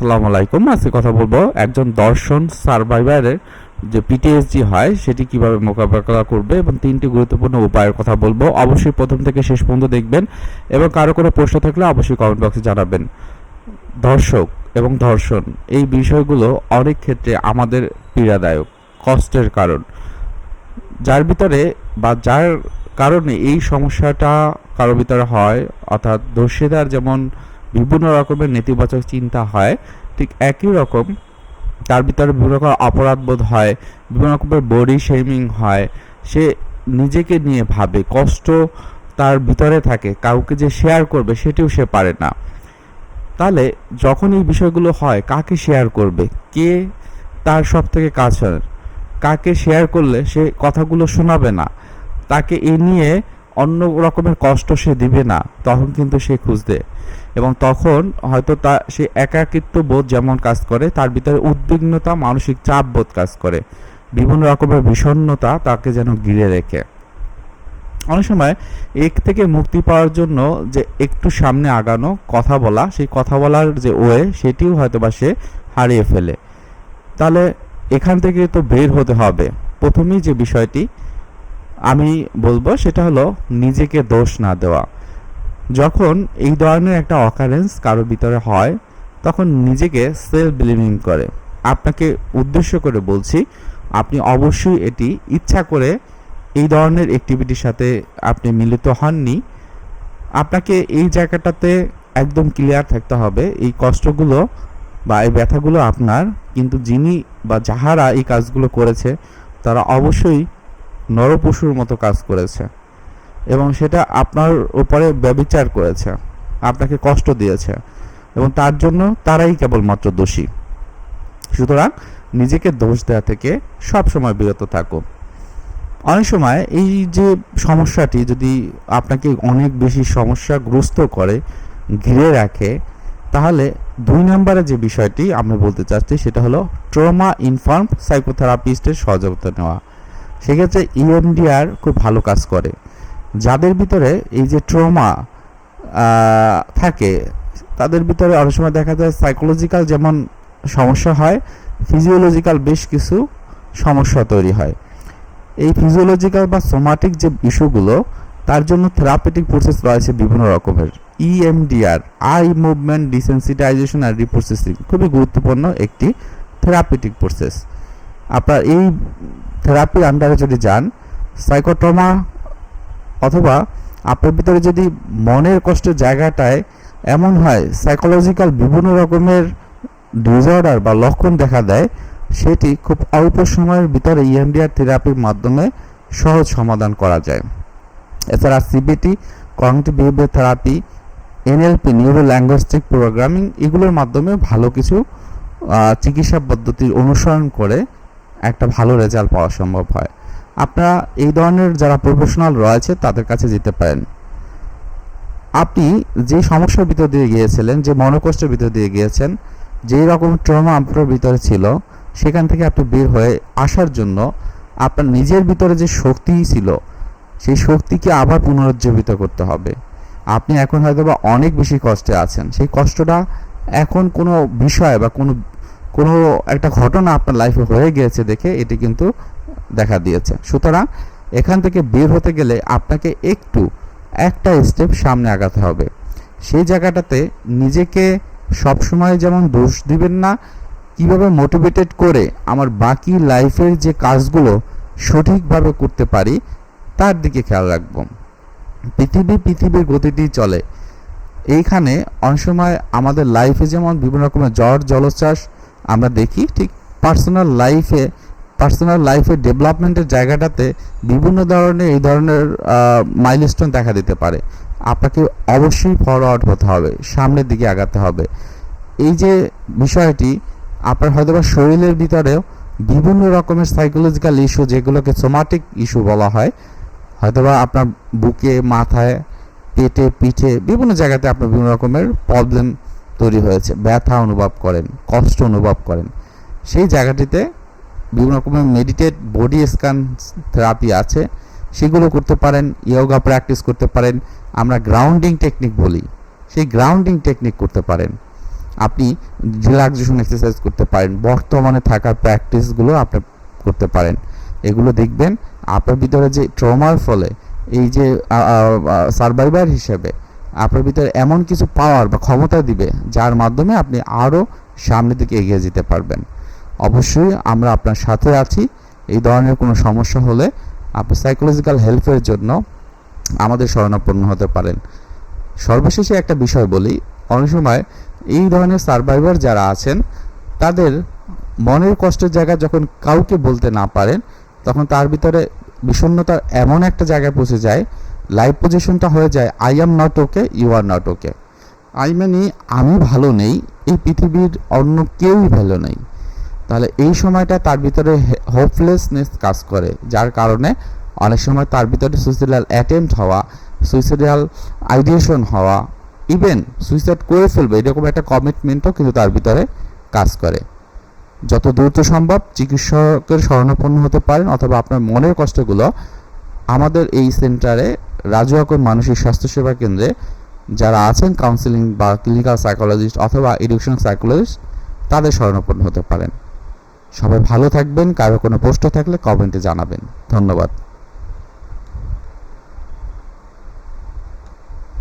আসসালামু আলাইকুম। আজকে কথা বলব একজন দর্শন সার্ভাইভারের যে পিটিএসজি হয়, সেটি কীভাবে মোকাবেলা করবে এবং তিনটি গুরুত্বপূর্ণ উপায়ের কথা বলব। অবশ্যই প্রথম থেকে শেষ পর্যন্ত দেখবেন এবং কারও কোনো প্রশ্ন থাকলে অবশ্যই কমেন্ট বক্সে জানাবেন। দর্শক এবং ধর্ষণ এই বিষয়গুলো অনেক ক্ষেত্রে আমাদের পীড়াদায়ক, কষ্টের কারণ। যার ভিতরে বা যার কারণে এই সমস্যাটা কারও ভিতরে হয়, অর্থাৎ দর্শিদার যেমন বিভিন্ন রকমের নেতিবাচক চিন্তা হয়, ঠিক একই রকম তার ভিতরে বিভিন্ন রকম অপরাধবোধ হয়, বিভিন্ন রকমের বডি শেমিং হয়, সে নিজেকে নিয়ে ভাবে, কষ্ট তার ভিতরে থাকে, কাউকে যে শেয়ার করবে সেটিও সে পারে না। তাহলে যখন এই বিষয়গুলো হয়, কাকে শেয়ার করবে? কে তার সব থেকে কাছের? কাকে শেয়ার করলে সে কথাগুলো শোনাবে না? তাকে এ নিয়ে অন্য রকমের কষ্ট সে দিবে না, তখন কিন্তু সে খুঁজবে। এবং তখন হয়তো তা সে একাকিত্ব বোধ যেমন কাজ করে, তার ভিতরে উদ্বিগ্নতা, মানসিক চাপ বোধ কাজ করে। বিভিন্ন রকমের বিষণ্ণতা তাকে যেন ঘিরে রেখে। অনেক সময় এক থেকে মুক্তি পাওয়ার জন্য যে একটু সামনে আগানো কথা বলা, সেই কথা বলার যে ওয়ে, সেটিও হয়তো বা সে হারিয়ে ফেলে। তাহলে এখান থেকে তো বের হতে হবে। প্রথমেই যে বিষয়টি আমি বলব, সেটা হলো নিজেকে দোষ না দেওয়া। যখন এই ধরনের একটা অকারেন্স কারোর ভিতরে হয়, তখন নিজেকে সেলফ ব্লিমিং করে। আপনাকে উদ্দেশ্য করে বলছি, আপনি অবশ্যই এটি ইচ্ছা করে এই ধরনের অ্যাক্টিভিটির সাথে আপনি মিলিত হননি। আপনাকে এই জায়গাটাতে একদম ক্লিয়ার থাকতে হবে, এই কষ্টগুলো বা এই ব্যথাগুলো আপনার, কিন্তু যিনি বা যাহারা এই কাজগুলো করেছে, তারা অবশ্যই নরপশুর মতো কাজ করেছে। এবং সেটা আপনার উপরে ব্যবিচার করেছে, আপনাকে কষ্ট দিয়েছে, এবং তার জন্য তারাই কেবলমাত্র দোষী। সুতরাং নিজেকে দোষ দেওয়া থেকে সব সময় বিরত থাকো। অনেক সময় এই যে সমস্যাটি যদি আপনাকে অনেক বেশি সমস্যাগ্রস্ত করে, ঘিরে রাখে, তাহলে দুই নম্বরে যে বিষয়টি আমরা বলতে চাচ্ছি, সেটা হলো ট্রমা ইনফর্ম সাইকোথেরাপিস্টের সহযোগিতা নেওয়া। সেক্ষেত্রে ইএমডিআর খুব ভালো কাজ করে। যাদের ভিতরে এই যে ট্রমা থাকে, তাদের ভিতরে অনেক সময় দেখা যায় সাইকোলজিক্যাল যেমন সমস্যা হয় ফিজিওলজিক্যাল বেশ কিছু সমস্যা তৈরি হয়। এই ফিজিওলজিক্যাল বা সোমাটিক যে ইস্যুগুলো, তার জন্য থেরাপিটিক প্রসেস রয়েছে বিভিন্ন রকমের। ইএমডিআর আই মুভমেন্ট ডিসেন্সিটাইজেশন আর রিপ্রসেসিং খুবই গুরুত্বপূর্ণ একটি থেরাপিটিক প্রসেস আপনার এই থেরাপির আন্ডারে যদি যান সাইকোট্রমা অথবা আপনার ভিতরে যদি মনের কষ্টের জায়গাটায় এমন হয় সাইকোলজিক্যাল বিভিন্ন রকমের ডিসঅর্ডার বা লক্ষণ দেখা দেয়, সেটি খুব অল্প সময়ের ভিতরে ইএমডিআর থেরাপির মাধ্যমে সহজ সমাধান করা যায়। এছাড়া CBT cognitive behaviour therapy NLP neuro linguistic programming এগুলোর মাধ্যমে ভালো কিছু চিকিৎসা পদ্ধতির অনুসরণ করে একটা ভালো রেজাল্ট পাওয়া সম্ভব হয়। আপনারা এই ধরনের যারা প্রফেশনাল রয়েছে, তাদের কাছে যেতে পারেন। আপনি যে সমস্যার ভিতর দিয়ে গিয়েছিলেন, যে মনোকষ্টের ভিতর দিয়ে গিয়েছেন, যেই রকম ট্রমা আপনার ভিতরে ছিল, সেখান থেকে আপনি বের হয়ে আসার জন্য আপনার নিজের ভিতরে যে শক্তি ছিল, সেই শক্তিকে আবার পুনরুজ্জীবিত করতে হবে। আপনি এখন হয়তো বা অনেক বেশি কষ্টে আছেন। সেই কষ্টটা এখন কোনো বিষয় বা কোনো কোনো একটা ঘটনা আপনার লাইফে হয়ে গিয়েছে দেখে, এটি কিন্তু দেখা দিয়েছে। সুতরাং এখান থেকে বের হতে গেলে আপনাকে একটু একটা স্টেপ সামনে আগাতে হবে। সেই জায়গাটাতে নিজেকে সবসময় যেমন দোষ দিবেন না, কীভাবে মোটিভেটেড করে আমার বাকি লাইফের যে কাজগুলো সঠিকভাবে করতে পারি, তার দিকে খেয়াল রাখব। পৃথিবী পৃথিবীর গতিটি চলে। এইখানে অনেক সময় আমাদের লাইফে যেমন বিভিন্ন রকমের জ্বর, জলোচ্ছ্বাস আমরা দেখি, ঠিক পার্সোনাল লাইফে পার্সোনাল লাইফের ডেভেলপমেন্টের জায়গাটাতে বিভিন্ন ধরনের, এই ধরনের মাইলস্টোন দেখা দিতে পারে। আপনাকে অবশ্যই ফরওয়ার্ড হতে হবে, সামনের দিকে আগাতে হবে। এই যে বিষয়টি, আপনার হয়তো বা শরীরের ভিতরেও বিভিন্ন রকমের সাইকোলজিক্যাল ইস্যু যেগুলোকে সোমাটিক ইস্যু বলা হয়, হয়তোবা আপনার বুকে, মাথায়, পেটে, পিঠে, বিভিন্ন জায়গাতে আপনার বিভিন্ন রকমের প্রবলেম তৈরি হয়েছে। ব্যথা অনুভব করেন, কষ্ট অনুভব করেন। সেই জায়গাটিতে বিভিন্ন রকমের মেডিটেট বডি স্ক্যান থেরাপি আছে। সেগুলো করতে পারেন ইয়োগা প্র্যাকটিস করতে পারেন। আমরা গ্রাউন্ডিং টেকনিক বলি। সেই গ্রাউন্ডিং টেকনিক করতে পারেন। আপনি রিল্যাক্সেশন এক্সারসাইজ করতে পারেন। বর্তমানে থাকা প্র্যাকটিসগুলো আপনি করতে পারেন। এগুলো দেখবেন আপনার ভিতরে যে ট্রমার ফলে, এই যে সার্ভাইভার হিসেবে আপনার ভিতরে এমন কিছু পাওয়ার বা ক্ষমতা দিবে, যার মাধ্যমে আপনি আরও সামনের দিকে এগিয়ে যেতে পারবেন। অবশ্যই আমরা আপনার সাথে আছি। এই ধরনের কোনো সমস্যা হলে আপনি সাইকোলজিক্যাল হেল্পের জন্য আমাদের শরণাপন্ন হতে পারেন। সর্বশেষে একটা বিষয় বলি, অনেক সময় এই ধরনের সার্ভাইভার যারা আছেন, তাদের মনের কষ্টের জায়গা যখন কাউকে বলতে না পারেন, তখন তার ভিতরে বিষণ্ণতার এমন একটা জায়গায় পৌঁছে যায় লাইফ পজিশনটা হয়ে যায় I am not okay you are not okay I মানে আমি ভালো নেই, এই পৃথিবীর অন্য কেউই ভালো নেই। তাহলে এই সময়টা তার ভিতরে হোপলেসনেস কাজ করে, যার কারণে অনেক সময় তার ভিতরে সুইসাইডাল অ্যাটেম্পট হওয়া সুইসাইডাল আইডিয়েশন হওয়া ইভেন সুইসাইড করে ফেলবে, এরকম একটা কমিটমেন্টও কিন্তু তার ভিতরে কাজ করে। যত দ্রুত সম্ভব চিকিৎসকের শরণাপন্ন হতে পারেন, অথবা আপনার মনের কষ্টগুলো আমাদের এই সেন্টারে রাজু আকন মানসিক স্বাস্থ্যসেবা কেন্দ্রে যারা আছেন কাউন্সিলিং বা ক্লিনিক্যাল সাইকোলজিস্ট অথবা এডুকেশন সাইকোলজিস্ট তাদের শরণাপন্ন হতে পারেন। সবাই ভালো থাকবেন কারও কোনো প্রশ্ন থাকলে কমেন্টে জানাবেন। ধন্যবাদ।